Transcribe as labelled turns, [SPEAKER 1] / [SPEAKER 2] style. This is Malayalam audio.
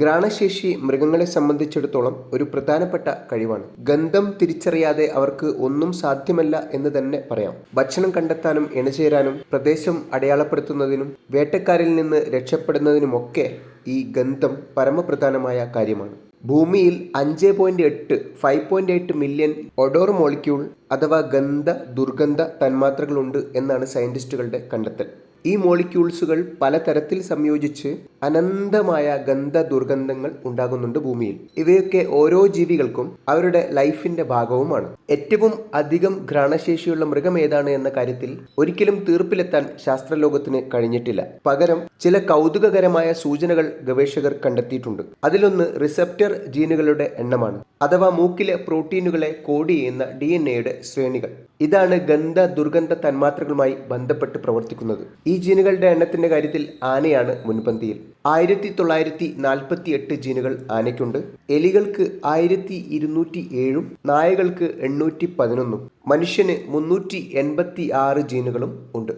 [SPEAKER 1] ഘ്രാണശേഷി മൃഗങ്ങളെ സംബന്ധിച്ചിടത്തോളം ഒരു പ്രധാനപ്പെട്ട കഴിവാണ്. ഗന്ധം തിരിച്ചറിയാതെ അവർക്ക് ഒന്നും സാധ്യമല്ല എന്ന് തന്നെ പറയാം. ഭക്ഷണം കണ്ടെത്താനും ഇണചേരാനും പ്രദേശം അടയാളപ്പെടുത്തുന്നതിനും വേട്ടക്കാരിൽ നിന്ന് രക്ഷപ്പെടുന്നതിനുമൊക്കെ ഈ ഗന്ധം പരമപ്രധാനമായ കാര്യമാണ്. ഭൂമിയിൽ അഞ്ച് പോയിന്റ് എട്ട് five point eight million odour molecule അഥവാ ഗന്ധ ദുർഗന്ധ തന്മാത്രകളുണ്ട് എന്നാണ് സയന്റിസ്റ്റുകളുടെ കണ്ടെത്തൽ. ഈ മോളിക്യൂൾസുകൾ പലതരത്തിൽ സംയോജിച്ച് അനന്തമായ ഗന്ധ ദുർഗന്ധങ്ങൾ ഉണ്ടാകുന്നുണ്ട് ഭൂമിയിൽ. ഇവയൊക്കെ ഓരോ ജീവികൾക്കും അവരുടെ ലൈഫിന്റെ ഭാഗവുമാണ്. ഏറ്റവും അധികം ഘ്രാണശേഷിയുള്ള മൃഗം ഏതാണ് എന്ന കാര്യത്തിൽ ഒരിക്കലും തീർപ്പിലെത്താൻ ശാസ്ത്രലോകത്തിന് കഴിഞ്ഞിട്ടില്ല. പകരം ചില കൗതുകകരമായ സൂചനകൾ ഗവേഷകർ കണ്ടെത്തിയിട്ടുണ്ട്. അതിലൊന്ന് റിസപ്റ്റർ ജീനുകളുടെ എണ്ണമാണ് അഥവാ മൂക്കിലെ പ്രോട്ടീനുകളെ കോഡ് ചെയ്യുന്ന ഡി എൻ എയുടെ ശ്രേണികൾ. ഇതാണ് ഗന്ധ ദുർഗന്ധ തന്മാത്രകളുമായി ബന്ധപ്പെട്ട് പ്രവർത്തിക്കുന്നത്. ഈ ജീനുകളുടെ എണ്ണത്തിന്റെ കാര്യത്തിൽ ആനയാണ് മുൻപന്തിയിൽ. ആയിരത്തി തൊള്ളായിരത്തി നാൽപ്പത്തി എട്ട് ജീനുകൾ ആനയ്ക്കുണ്ട്. എലികൾക്ക് ആയിരത്തി ഇരുന്നൂറ്റി ഏഴും നായകൾക്ക് എണ്ണൂറ്റി പതിനൊന്നും മനുഷ്യന് മുന്നൂറ്റി എൺപത്തി ആറ് ജീനുകളും ഉണ്ട്.